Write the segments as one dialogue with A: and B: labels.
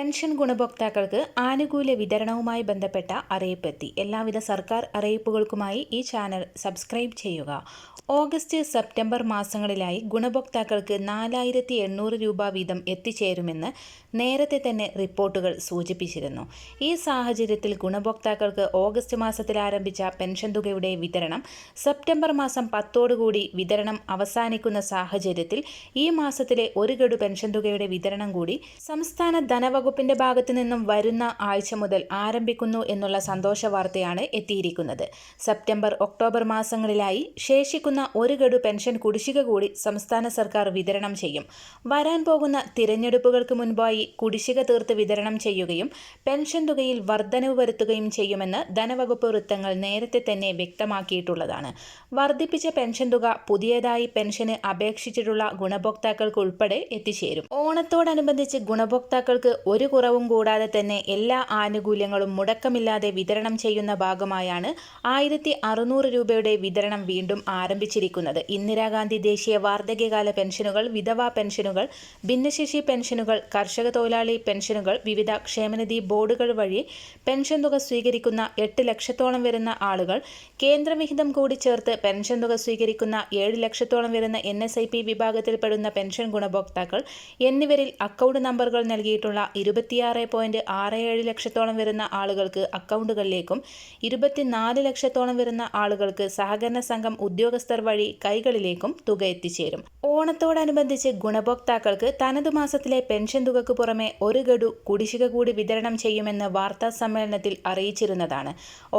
A: Pension ഗുണഭോക്താക്കൾക്ക് ആനുകൂല്യ വിതരണവുമായി ബന്ധപ്പെട്ട അറിയിപ്പെത്തി. എല്ലാവിധ സർക്കാർ അറിയിപ്പുകൾക്കുമായി ഈ ചാനൽ സബ്സ്ക്രൈബ് ചെയ്യുക. ഓഗസ്റ്റ് സെപ്റ്റംബർ മാസങ്ങളിലായി ഗുണഭോക്താക്കൾക്ക് നാലായിരത്തി എണ്ണൂറ് രൂപ വീതം എത്തിച്ചേരുമെന്ന് നേരത്തെ തന്നെ റിപ്പോർട്ടുകൾ സൂചിപ്പിച്ചിരുന്നു. ഈ സാഹചര്യത്തിൽ ഗുണഭോക്താക്കൾക്ക് ഓഗസ്റ്റ് മാസത്തിൽ ആരംഭിച്ച പെൻഷൻ തുകയുടെ വിതരണം സെപ്റ്റംബർ മാസം പത്തോടുകൂടി വിതരണം അവസാനിക്കുന്ന സാഹചര്യത്തിൽ ഈ മാസത്തിലെ ഒരു ഗഡു പെൻഷൻ തുകയുടെ വിതരണം കൂടി സംസ്ഥാന ധനവകുപ്പിന്റെ ഭാഗത്തു നിന്നും വരുന്ന ആഴ്ച മുതൽ ആരംഭിക്കുന്നു എന്നുള്ള സന്തോഷ വാർത്തയാണ് എത്തിയിരിക്കുന്നത്. സെപ്റ്റംബർ ഒക്ടോബർ മാസങ്ങളിലായി ശേഷിക്കുന്ന ഒരു ഗഡു പെൻഷൻ കുടിശ്ശിക കൂടി സംസ്ഥാന സർക്കാർ വിതരണം ചെയ്യും. വരാൻ പോകുന്ന തിരഞ്ഞെടുപ്പുകൾക്ക് മുൻപായി കുടിശ്ശിക തീർത്ത് വിതരണം ചെയ്യുകയും പെൻഷൻ തുകയിൽ വർധനവ് വരുത്തുകയും ചെയ്യുമെന്ന് ധനവകുപ്പ് വൃത്തങ്ങൾ നേരത്തെ തന്നെ വ്യക്തമാക്കിയിട്ടുള്ളതാണ്. വർദ്ധിപ്പിച്ച പെൻഷൻ തുക പുതിയതായി പെൻഷന് അപേക്ഷിച്ചിട്ടുള്ള ഗുണഭോക്താക്കൾക്ക് ഉൾപ്പെടെ എത്തിച്ചേരും. ഓണത്തോടനുബന്ധിച്ച് ഗുണഭോക്താക്കൾക്ക് ഒരു കുറവും കൂടാതെ തന്നെ എല്ലാ ആനുകൂല്യങ്ങളും മുടക്കമില്ലാതെ വിതരണം ചെയ്യുന്ന ഭാഗമായാണ് ആയിരത്തി അറുന്നൂറ് രൂപയുടെ വിതരണം വീണ്ടും ആരംഭിച്ചിരിക്കുന്നത്. ഇന്ദിരാഗാന്ധി ദേശീയ വാർദ്ധക്യകാല പെൻഷനുകൾ വിധവാ പെൻഷനുകൾ ഭിന്നശേഷി പെൻഷനുകൾ കർഷക തൊഴിലാളി പെൻഷനുകൾ വിവിധ ക്ഷേമനിധി ബോർഡുകൾ വഴി പെൻഷൻ തുക സ്വീകരിക്കുന്ന എട്ട് ലക്ഷത്തോളം വരുന്ന ആളുകൾ കേന്ദ്രവിഹിതം കൂടി ചേർത്ത് പെൻഷൻ തുക സ്വീകരിക്കുന്ന ഏഴ് ലക്ഷത്തോളം വരുന്ന എൻ എസ് ഐ പി വിഭാഗത്തിൽപ്പെടുന്ന പെൻഷൻ ഗുണഭോക്താക്കൾ എന്നിവരിൽ അക്കൗണ്ട് നമ്പറുകൾ നൽകിയിട്ടുള്ള ഇരുപത്തിയാറ് പോയിന്റ് ആറ് ഏഴ് ലക്ഷത്തോളം വരുന്ന ആളുകൾക്ക് അക്കൗണ്ടുകളിലേക്കും ഇരുപത്തിനാല് ലക്ഷത്തോളം വരുന്ന ആളുകൾക്ക് സഹകരണ സംഘം ഉദ്യോഗസ്ഥർ വഴി കൈകളിലേക്കും തുക എത്തിച്ചേരും. ഓണത്തോടനുബന്ധിച്ച് ഗുണഭോക്താക്കൾക്ക് തനതു മാസത്തിലെ പെൻഷൻ തുകക്ക് പുറമെ ഒരു ഗഡു കുടിശ്ശിക കൂടി വിതരണം ചെയ്യുമെന്ന് വാർത്താ സമ്മേളനത്തിൽ അറിയിച്ചിരുന്നതാണ്.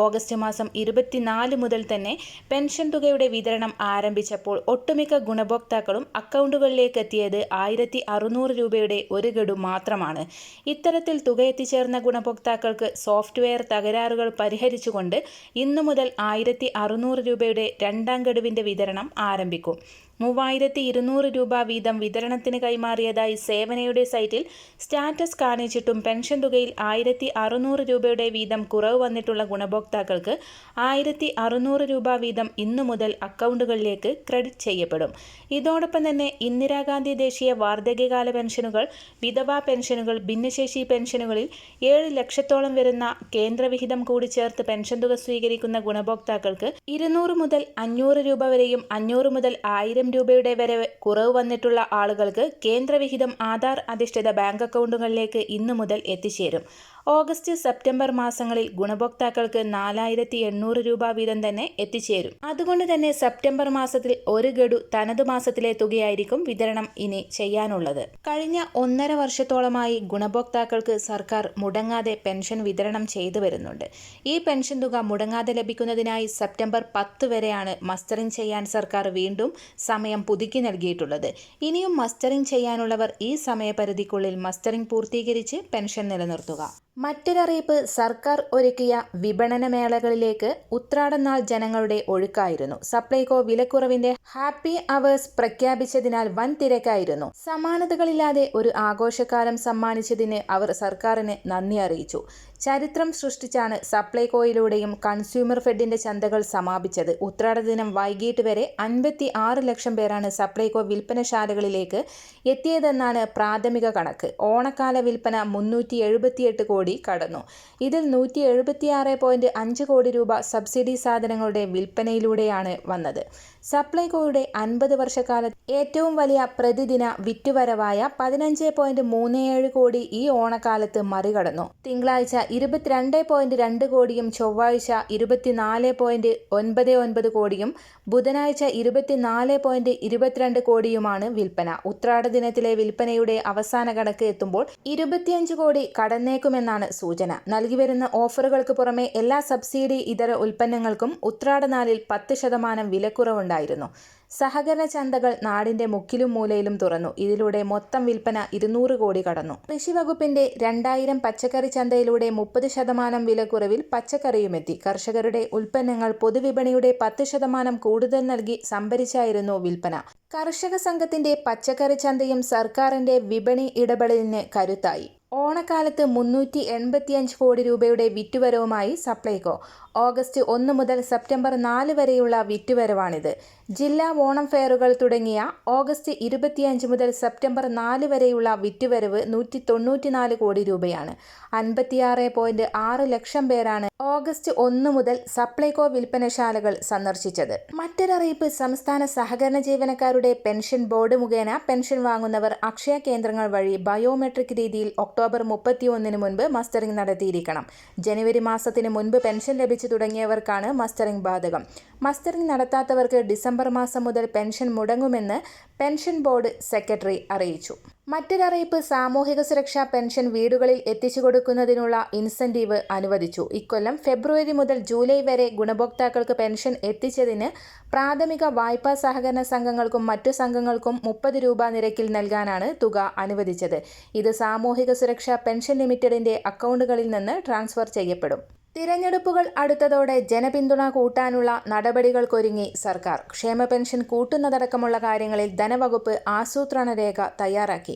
A: ഓഗസ്റ്റ് മാസം ഇരുപത്തിനാല് മുതൽ തന്നെ പെൻഷൻ തുകയുടെ വിതരണം ആരംഭിച്ചപ്പോൾ ഒട്ടുമിക്ക ഗുണഭോക്താക്കളും അക്കൗണ്ടുകളിലേക്ക് എത്തിയത് ആയിരത്തി അറുന്നൂറ് രൂപയുടെ ഒരു ഗഡു മാത്രമാണ്. ഇത്തരത്തിൽ തുക എത്തിച്ചേർന്ന ഗുണഭോക്താക്കൾക്ക് സോഫ്റ്റ്വെയർ തകരാറുകൾ പരിഹരിച്ചുകൊണ്ട് ഇന്നു മുതൽ ആയിരത്തി അറുന്നൂറ് രൂപയുടെ രണ്ടാം ഗഡുവിന്റെ വിതരണം ആരംഭിക്കും. മൂവായിരത്തി ഇരുന്നൂറ് രൂപ വീതം വിതരണത്തിന് കൈമാറിയതായി സേവനയുടെ സൈറ്റിൽ സ്റ്റാറ്റസ് കാണിച്ചിട്ടും പെൻഷൻ തുകയിൽ ആയിരത്തി അറുന്നൂറ് രൂപയുടെ വീതം കുറവ് വന്നിട്ടുള്ള ഗുണഭോക്താക്കൾക്ക് ആയിരത്തി അറുന്നൂറ് രൂപ വീതം ഇന്നു മുതൽ അക്കൗണ്ടുകളിലേക്ക് ക്രെഡിറ്റ് ചെയ്യപ്പെടും. ഇതോടൊപ്പം തന്നെ ഇന്ദിരാഗാന്ധി ദേശീയ വാർദ്ധക്യകാല പെൻഷനുകൾ വിധവാ പെൻഷനുകൾ ഭിന്നശേഷി പെൻഷനുകളിൽ ഏഴ് ലക്ഷത്തോളം വരുന്ന കേന്ദ്രവിഹിതം കൂടി ചേർത്ത് പെൻഷൻ തുക സ്വീകരിക്കുന്ന ഗുണഭോക്താക്കൾക്ക് ഇരുന്നൂറ് മുതൽ അഞ്ഞൂറ് രൂപ വരെയും അഞ്ഞൂറ് മുതൽ ആയിരം രൂപയുടെ വരെ കുറവ് വന്നിട്ടുള്ള ആളുകൾക്ക് കേന്ദ്രവിഹിതം ആധാർ അധിഷ്ഠിത ബാങ്ക് അക്കൗണ്ടുകളിലേക്ക് ഇന്നു മുതൽ എത്തിച്ചേരും. ഓഗസ്റ്റ് സെപ്റ്റംബർ മാസങ്ങളിൽ ഗുണഭോക്താക്കൾക്ക് നാലായിരത്തി എണ്ണൂറ് രൂപ വീതം തന്നെ എത്തിച്ചേരും. അതുകൊണ്ട് തന്നെ സെപ്റ്റംബർ മാസത്തിൽ ഒരു ഗഡു തനത് മാസത്തിലെ തുകയായിരിക്കും വിതരണം ഇനി ചെയ്യാനുള്ളത്. കഴിഞ്ഞ ഒന്നര വർഷത്തോളമായി ഗുണഭോക്താക്കൾക്ക് സർക്കാർ മുടങ്ങാതെ പെൻഷൻ വിതരണം ചെയ്തു വരുന്നുണ്ട്. ഈ പെൻഷൻ തുക മുടങ്ങാതെ ലഭിക്കുന്നതിനായി സെപ്റ്റംബർ പത്ത് വരെയാണ് മസ്റ്ററിംഗ് ചെയ്യാൻ സർക്കാർ വീണ്ടും സമയം പുതുക്കി നൽകിയിട്ടുള്ളത്. ഇനിയും മസ്റ്ററിംഗ് ചെയ്യാനുള്ളവർ ഈ സമയപരിധിക്കുള്ളിൽ മസ്റ്ററിംഗ് പൂർത്തീകരിച്ച് പെൻഷൻ നിലനിർത്തുക. മറ്റൊരറിയിപ്പ് സർക്കാർ ഒരുക്കിയ വിപണന മേളകളിലേക്ക് ഉത്രാടനാൾ ജനങ്ങളുടെ ഒഴുക്കായിരുന്നു. സപ്ലൈകോ വിലക്കുറവിന്റെ ഹാപ്പി അവേഴ്സ് പ്രഖ്യാപിച്ചതിനാൽ വൻ തിരക്കായിരുന്നു. സമാനതകളില്ലാതെ ഒരു ആഘോഷകാലം സമ്മാനിച്ചതിന് അവർ സർക്കാരിന് നന്ദി അറിയിച്ചു. ചരിത്രം സൃഷ്ടിച്ചാണ് സപ്ലൈകോയിലൂടെയും കൺസ്യൂമർ ഫെഡിന്റെ ചന്തകൾ സമാപിച്ചത്. ഉത്രാട ദിനം വൈകിട്ട് വരെ അൻപത്തി ആറ് ലക്ഷം പേരാണ് സപ്ലൈകോ വിൽപ്പനശാലകളിലേക്ക് എത്തിയതെന്നാണ് പ്രാഥമിക കണക്ക്. ഓണക്കാല വിൽപ്പന മുന്നൂറ്റി എഴുപത്തിയെട്ട് കോടി കടന്നു. ഇതിൽ നൂറ്റി എഴുപത്തിയാറ് പോയിന്റ് അഞ്ച് കോടി രൂപ സബ്സിഡി സാധനങ്ങളുടെ വിൽപ്പനയിലൂടെയാണ് വന്നത്. സപ്ലൈകോയുടെ അൻപത് വർഷക്കാല ഏറ്റവും വലിയ പ്രതിദിന വിറ്റുവരവായ പതിനഞ്ച് പോയിന്റ് മൂന്ന് ഏഴ് കോടി ഈ ഓണക്കാലത്ത് മറികടന്നു. തിങ്കളാഴ്ച ഇരുപത്തിരണ്ട് പോയിന്റ് രണ്ട് കോടിയും ചൊവ്വാഴ്ച ഇരുപത്തിനാല് പോയിന്റ് ഒൻപത് ഒൻപത് കോടിയും ബുധനാഴ്ച ഇരുപത്തിനാല് പോയിന്റ് ഇരുപത്തിരണ്ട് കോടിയുമാണ് വിൽപ്പന. ഉത്രാട ദിനത്തിലെ വിൽപ്പനയുടെ അവസാന കണക്ക് എത്തുമ്പോൾ ഇരുപത്തിയഞ്ച് കോടി കടന്നേക്കുമെന്നാണ് സൂചന. നൽകിവരുന്ന ഓഫറുകൾക്ക് പുറമെ എല്ലാ സബ്സിഡി ഇതര ഉൽപ്പന്നങ്ങൾക്കും ഉത്രാട ഉത്രാടനാളിൽ പത്ത് ശതമാനം വിലക്കുറവുണ്ടായിരുന്നു. സഹകരണ ചന്തകൾ നാടിന്റെ മുക്കിലും മൂലയിലും തുറന്നു. ഇതിലൂടെ മൊത്തം വിൽപ്പന ഇരുന്നൂറ് കോടി കടന്നു. കൃഷി വകുപ്പിന്റെ രണ്ടായിരം പച്ചക്കറി ചന്തയിലൂടെ മുപ്പത് ശതമാനം വിലക്കുറവിൽ പച്ചക്കറിയുമെത്തി കർഷകരുടെ ഉൽപ്പന്നങ്ങൾ പൊതുവിപണിയുടെ പത്ത് ശതമാനം കൂടുതൽ നൽകി സംഭരിച്ചായിരുന്നു വിൽപ്പന. കർഷക സംഘത്തിന്റെ പച്ചക്കറി ചന്തയും സർക്കാരിന്റെ വിപണി ഇടപെടലിന് കരുത്തായി. ഓണക്കാലത്ത് മുന്നൂറ്റി എൺപത്തിയഞ്ച് കോടി രൂപയുടെ വിറ്റുവരവുമായി സപ്ലൈകോ. ഓഗസ്റ്റ് ഒന്ന് മുതൽ സെപ്റ്റംബർ നാല് വരെയുള്ള വിറ്റുവരവാണിത്. ജില്ലാ ഓണം ഫെയറുകൾ തുടങ്ങിയ ഓഗസ്റ്റ് ഇരുപത്തിയഞ്ച് മുതൽ സെപ്റ്റംബർ നാല് വരെയുള്ള വിറ്റുവരവ് നൂറ്റി തൊണ്ണൂറ്റിനാല് കോടി രൂപയാണ്. അൻപത്തിയാറ് പോയിന്റ് ആറ് ലക്ഷം പേരാണ് ഓഗസ്റ്റ് ഒന്ന് മുതൽ സപ്ലൈകോ വിൽപ്പനശാലകൾ സന്ദർശിച്ചത്. മറ്റൊരറിയിപ്പ് സംസ്ഥാന സഹകരണ ജീവനക്കാരുടെ പെൻഷൻ ബോർഡ് മുഖേന പെൻഷൻ വാങ്ങുന്നവർ അക്ഷയ കേന്ദ്രങ്ങൾ വഴി ബയോമെട്രിക് രീതിയിൽ ഒക്ടോബർ മുപ്പത്തിയൊന്നിന് മുൻപ് മസ്റ്ററിംഗ് നടത്തിയിരിക്കണം. ജനുവരി മാസത്തിന് മുൻപ് പെൻഷൻ ലഭിച്ചു തുടങ്ങിയവർക്കാണ് മസ്റ്ററിംഗ് ബാധകം. മസ്റ്ററിംഗ് നടത്താത്തവർക്ക് ഡിസംബർ മാസം മുതൽ പെൻഷൻ മുടങ്ങുമെന്ന് പെൻഷൻ ബോർഡ് സെക്രട്ടറി അറിയിച്ചു. മറ്റൊരറിയിപ്പ് സാമൂഹിക സുരക്ഷാ പെൻഷൻ വീടുകളിൽ എത്തിച്ചു കൊടുക്കുന്നതിനുള്ള ഇൻസെന്റീവ് അനുവദിച്ചു. ഇക്കൊല്ലം ഫെബ്രുവരി മുതൽ ജൂലൈ വരെ ഗുണഭോക്താക്കൾക്ക് പെൻഷൻ എത്തിച്ചതിന് പ്രാഥമിക വായ്പാ സഹകരണ സംഘങ്ങൾക്കും മറ്റു സംഘങ്ങൾക്കും മുപ്പത് രൂപ നിരക്കിൽ നൽകാനാണ് തുക അനുവദിച്ചത്. ഇത് സാമൂഹിക സുരക്ഷാ പെൻഷൻ ലിമിറ്റഡിന്റെ അക്കൗണ്ടുകളിൽ നിന്ന് ട്രാൻസ്ഫർ ചെയ്യപ്പെടും. തിരഞ്ഞെടുപ്പുകൾ അടുത്തതോടെ ജനപിന്തുണ കൂട്ടാനുള്ള നടപടികൾക്കൊരുങ്ങി സർക്കാർ. ക്ഷേമ പെൻഷൻ കൂട്ടുന്നതടക്കമുള്ള കാര്യങ്ങളിൽ ധനവകുപ്പ് ആസൂത്രണ രേഖ തയ്യാറാക്കി.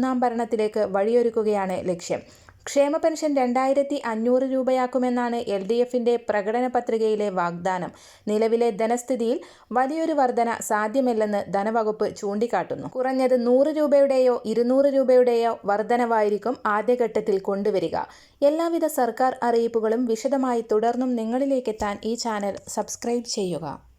A: ഭരണത്തിലേക്ക് വഴിയൊരുക്കുകയാണ് ലക്ഷ്യം. ക്ഷേമ പെൻഷൻ രണ്ടായിരത്തി അഞ്ഞൂറ് രൂപയാക്കുമെന്നാണ് എൽ ഡി എഫിന്റെ പ്രകടന പത്രികയിലെ വാഗ്ദാനം. നിലവിലെ ധനസ്ഥിതിയിൽ വലിയൊരു വർധന സാധ്യമല്ലെന്ന് ധനവകുപ്പ് ചൂണ്ടിക്കാട്ടുന്നു. കുറഞ്ഞത് നൂറ് രൂപയുടെയോ ഇരുന്നൂറ് രൂപയുടെയോ വർധനവായിരിക്കും ആദ്യഘട്ടത്തിൽ കൊണ്ടുവരിക. എല്ലാവിധ സർക്കാർ അറിയിപ്പുകളും വിശദമായി തുടർന്നും നിങ്ങളിലേക്കെത്താൻ ഈ ചാനൽ സബ്സ്ക്രൈബ് ചെയ്യുക.